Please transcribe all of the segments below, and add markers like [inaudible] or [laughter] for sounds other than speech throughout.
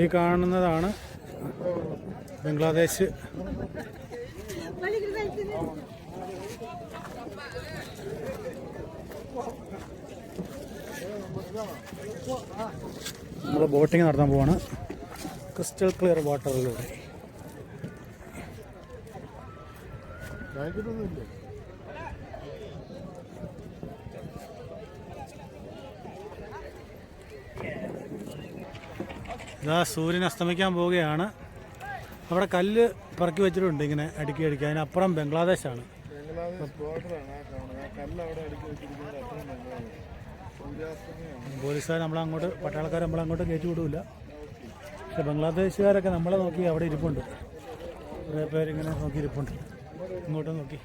ഈ കാണുന്നതാണ് ബംഗ്ലാദേശ്. നമ്മൾ ബോട്ടിങ് നടത്താൻ പോവാണ്. ക്രിസ്റ്റൽ ക്ലിയർ വാട്ടറിലൂടെ. ഇതാ സൂര്യൻ അസ്തമിക്കാൻ പോവുകയാണ്. അവിടെ കല്ല് പറക്കി വെച്ചിട്ടുണ്ട് ഇങ്ങനെ അടുക്കി അടുക്കി. അതിനപ്പുറം ബംഗ്ലാദേശാണ്. പോലീസുകാർ നമ്മളങ്ങോട്ട് പട്ടാളക്കാർ നമ്മളങ്ങോട്ട് കയറ്റി വിടില്ല പക്ഷെ ബംഗ്ലാദേശുകാരൊക്കെ നമ്മളെ നോക്കി അവിടെ ഇരിപ്പുണ്ട്. കുറേ പേരിങ്ങനെ നോക്കി ഇരിപ്പുണ്ട്. ഇങ്ങോട്ട് നോക്കി.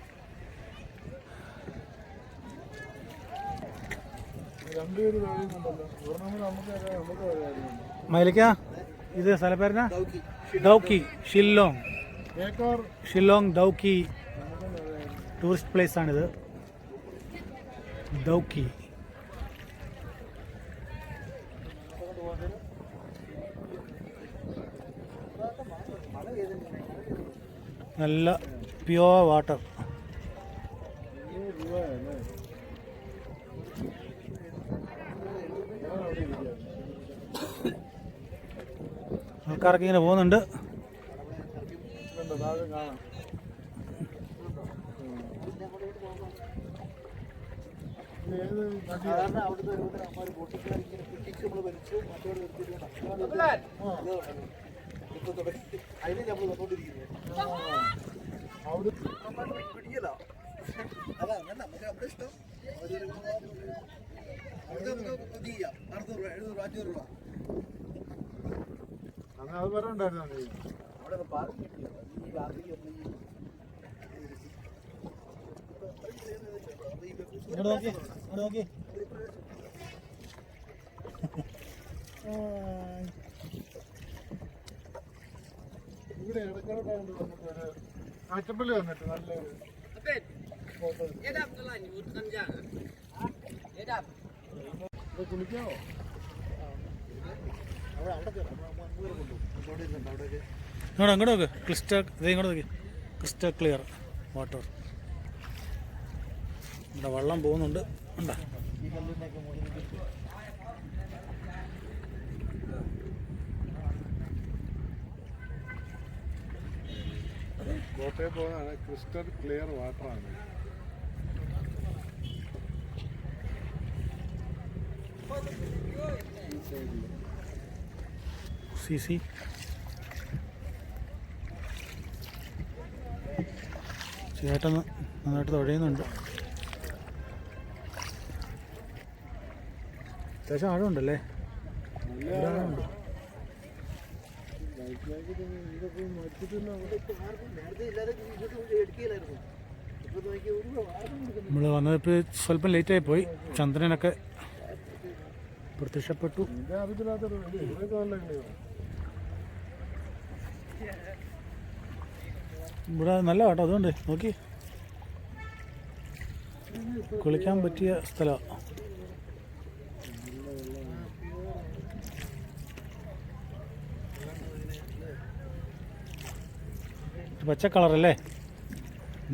രണ്ടുപേര് നമുക്ക് നമുക്ക് മൈലിക്ക ഇത് സ്ഥലപ്പേരന ഡൗക്കി ഷില്ലോങ്. ഷില്ലോങ് ഡൗക്കി ടൂറിസ്റ്റ് പ്ലേസ് ആണിത്. ഡൗക്കി നല്ല പ്യുവർ വാട്ടർ. ആൾക്കാരൊക്കെ ഇങ്ങനെ പോകുന്നുണ്ട് കണ്ടോ താഴെ കാണാം അഞ്ഞൂറ് രൂപ നദിയാണ്? അവിടെ രൂപ അത് പറഞ്ഞിട്ടുണ്ടായിരുന്നോ നീ ഇങ്ങോട്ട് നോക്കി ഇങ്ങോട്ട് നോക്കി. ഇവിടെ ഇടയ്ക്കിടയ്ക്കാണ്ട് നമുക്കൊരു ആറ്റപ്പള്ളി വന്നിട്ട് നല്ലൊരു ഫോട്ടോ ഇങ്ങോട്ട് അങ്ങോട്ട് നോക്ക്. ക്രിസ്റ്റൽ ഇതേ ഇങ്ങോട്ട് നോക്കി. Crystal clear water. ഇവിടെ വെള്ളം പോകുന്നുണ്ട്. ഉണ്ടോ? കോട്ടയം പോകുന്നതാണ് ക്രിസ്റ്റൽ ക്ലിയർ വാട്ടറാണ് ഈ സൈഡിൽ സി സി ചേട്ടൻ നന്നായിട്ട് തുഴയുന്നുണ്ട് അത്യാവശ്യം ആഴമുണ്ടല്ലേ? ആഴമുണ്ട്. നമ്മൾ വന്നപ്പോൾ സ്വല്പം ലേറ്റായി പോയി. ചന്ദ്രനൊക്കെ പ്രത്യക്ഷപ്പെട്ടു. ഇവിടെ നല്ല കേട്ടോ അതുകൊണ്ട് നോക്കി. കുളിക്കാൻ പറ്റിയ സ്ഥലമാണ് പച്ച കളറല്ലേ?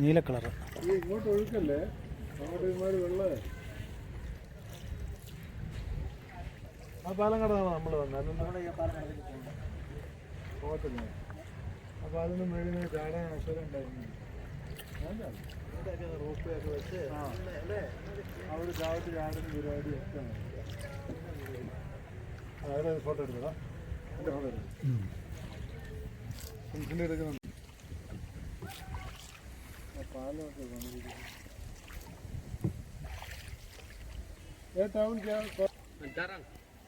നീല കളറ്. ഇങ്ങോട്ട് ഒഴുക്കല്ലേ? അങ്ങോട്ട് ഇമാര് ആ പാലം കടന്നാണ് നമ്മൾ വന്നത് പോകത്തില്ല അപ്പൊ അതിന് മേളിൽ ചാടാൻ അവസരം ഉണ്ടായിരുന്നു ആ. അവിടെ ചാവത്ത് ചാടുന്ന പരിപാടി ഒക്കെ അവിടെ ഫോട്ടോ എടുത്തതാ എൻ്റെ ഫോട്ടോ എടുത്തു പെൻസിൻ്റെ എടുക്കുന്നുണ്ട് ആ പാലമൊക്കെ വന്നിരിക്കുന്നു ये टाउन क्या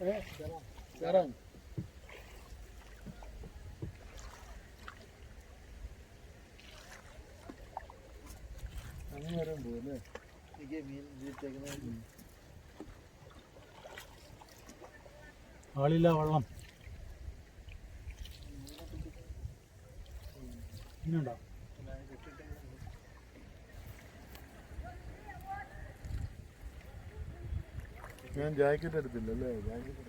Evet, devam. Devam. അങ്ങനെയും പോലെ ആളില്ല വള്ളം ഞാൻ ജാക്കറ്റ് എടുത്തില്ല അല്ലേ ജാക്കറ്റ്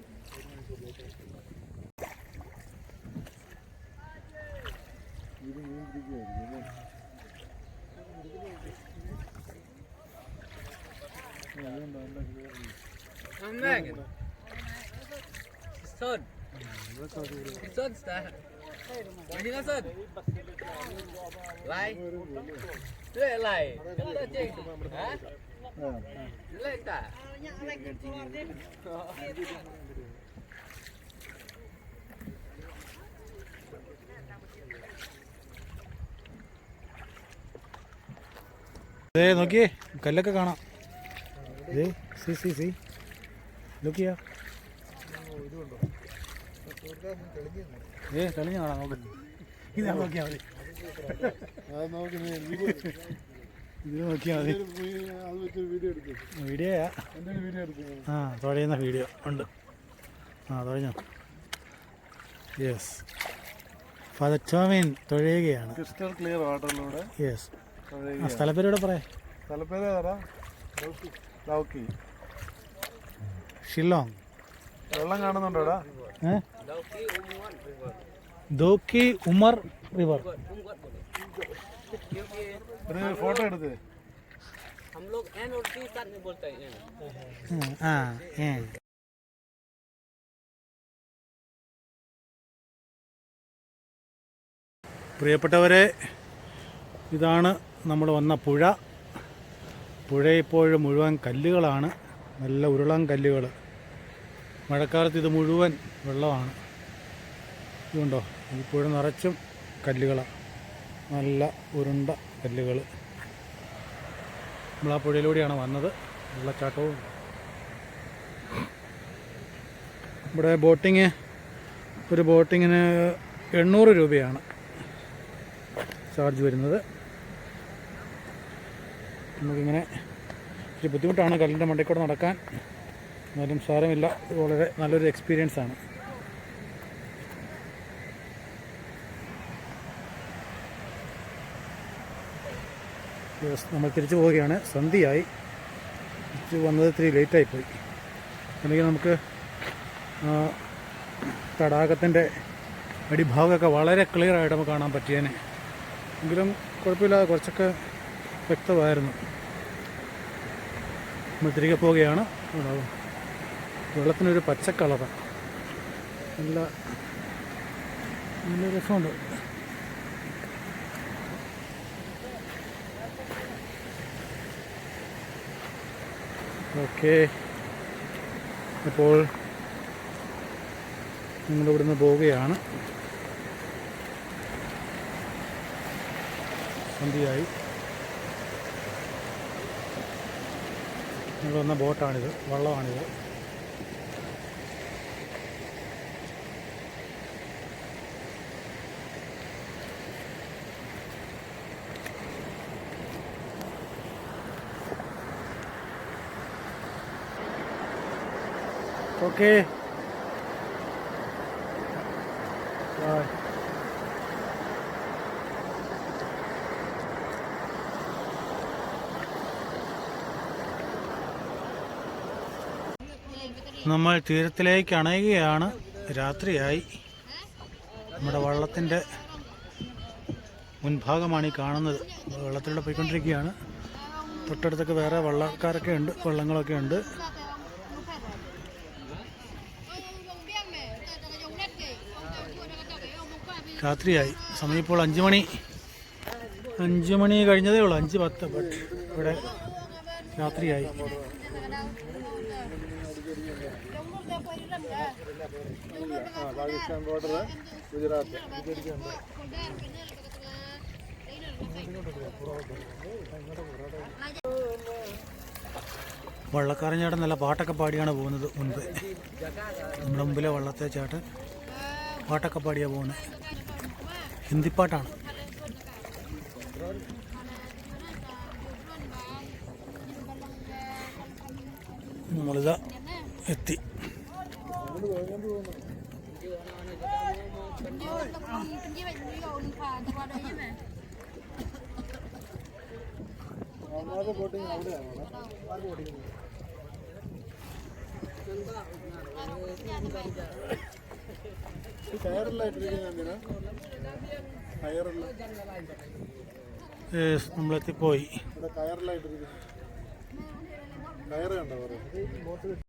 ഇത് മീൻ പിടിക്കുമായിരിക്കും Lai. Lai. Lai. Lai. ദേ നോക്കിയേ കല്ലൊക്കെ കാണാം. ദേ സി സി സി. നോക്കിയാ. ഏ തെളിഞ്ഞ് കാണാം നോക്ക്. ഇതാ നോക്കിയാൽ മതി. [laughs] നോക്കി. ഇത് നോക്കിയാൽ മതി. വീഡിയോ ആ തുഴയുന്ന വീഡിയോ. ഉണ്ട്. ആ തുഴഞ്ഞോ യെസ് ഫാദർ ടോമിൻ തുഴയുകയാണ്. ക്രിസ്റ്റൽ ക്ലിയർ വാട്ടറിലൂടെ യെസ് ആ സ്ഥലപ്പേരൂടെ പറയാം. സ്ഥലപ്പേര് ലൗക്കി. ഷില്ലോങ്. വെള്ളം കാണുന്നുണ്ടോടാ ദോക്കി ഉമർ റിവർ. Umuan boleh. क्योंकि ഒരു ഫോട്ടോ എടുത്ത് हम लोग एन और टी साथ में बोलते हैं एन. ആ ഏ പ്രിയപ്പെട്ടവരെ ഇതാണ് നമ്മൾ വന്ന പുഴ പുഴ ഇപ്പോഴും മുഴുവൻ കല്ലുകളാണ് നല്ല ഉരുളൻ കല്ലുകൾ മഴക്കാലത്ത് ഇത് മുഴുവൻ വെള്ളമാണ് ഇതുണ്ടോ ഈ പുഴ നിറച്ചും കല്ലുകളാണ് നല്ല ഉരുണ്ട കല്ലുകൾ നമ്മൾ ആ പുഴയിലൂടെയാണ് വന്നത്. വെള്ളച്ചാട്ടവും. ഇവിടെ ബോട്ടിങ് ഒരു ബോട്ടിങ്ങിന് എണ്ണൂറ് രൂപയാണ് ചാർജ് വരുന്നത്. നമുക്കിങ്ങനെ ഇച്ചിരി ബുദ്ധിമുട്ടാണ് കല്ലിന്റെ മണ്ടയിൽ കൂടെ നടക്കാൻ. എന്നാലും സാരമില്ല. വളരെ നല്ലൊരു എക്സ്പീരിയൻസ് നമ്മൾ തിരിച്ചു പോവുകയാണ്. സന്ധ്യയായി. തിരിച്ച് വന്നത് ഇത്തിരി ലേറ്റായിപ്പോയി അല്ലെങ്കിൽ നമുക്ക് തടാകത്തിന്റെ അടിഭാഗമൊക്കെ വളരെ ക്ലിയർ ആയിട്ട് നമുക്ക് കാണാൻ പറ്റിയേനെ. എങ്കിലും കുഴപ്പമില്ലാതെ കുറച്ചൊക്കെ വ്യക്തമായിരുന്നു. നമ്മൾ തിരികെ പോവുകയാണ്. വെള്ളത്തിനൊരു പച്ച നല്ല നല്ല രസമുണ്ട്. ഓക്കെ. അപ്പോൾ നിങ്ങളിവിടുന്ന് പോവുകയാണ്. സന്ധ്യയായി. നിങ്ങൾ വന്ന ബോട്ടാണിത് വള്ളമാണിത്. Okay Rồi. നമ്മൾ തീരത്തിലേക്ക് അണയുകയാണ്. രാത്രിയായി. നമ്മുടെ വള്ളത്തിന്റെ മുൻഭാഗമാണ് ഈ കാണുന്നത്. വെള്ളത്തിലൂടെ പോയിക്കൊണ്ടിരിക്കുകയാണ്. തൊട്ടടുത്തൊക്കെ വേറെ വള്ളക്കാരൊക്കെ ഉണ്ട് വള്ളങ്ങളൊക്കെ ഉണ്ട്. രാത്രിയായി. സമയം ഇപ്പോൾ അഞ്ച് മണി. അഞ്ച് മണി കഴിഞ്ഞതേ ഉള്ളൂ. അഞ്ച് പത്ത്. ബട്ട് ഇവിടെ രാത്രിയായി. പാകിസ്ഥാൻ നല്ല പാട്ടൊക്കെ പാടിയാണ് പോകുന്നത് മുൻപ്. നമ്മുടെ മുമ്പിലെ വള്ളത്തെ ചാട്ട് പാട്ടൊക്കെ പാടിയാണ് പോകുന്നത് ഹിന്ദി പാട്ടാണ് നമ്മളിതാ എത്തി. ബോട്ടിങ് അവിടെയാണ് എന്തിനാ? കയറെല്ലാം നമ്മളെത്തിപ്പോയി കയറ് കണ്ടോ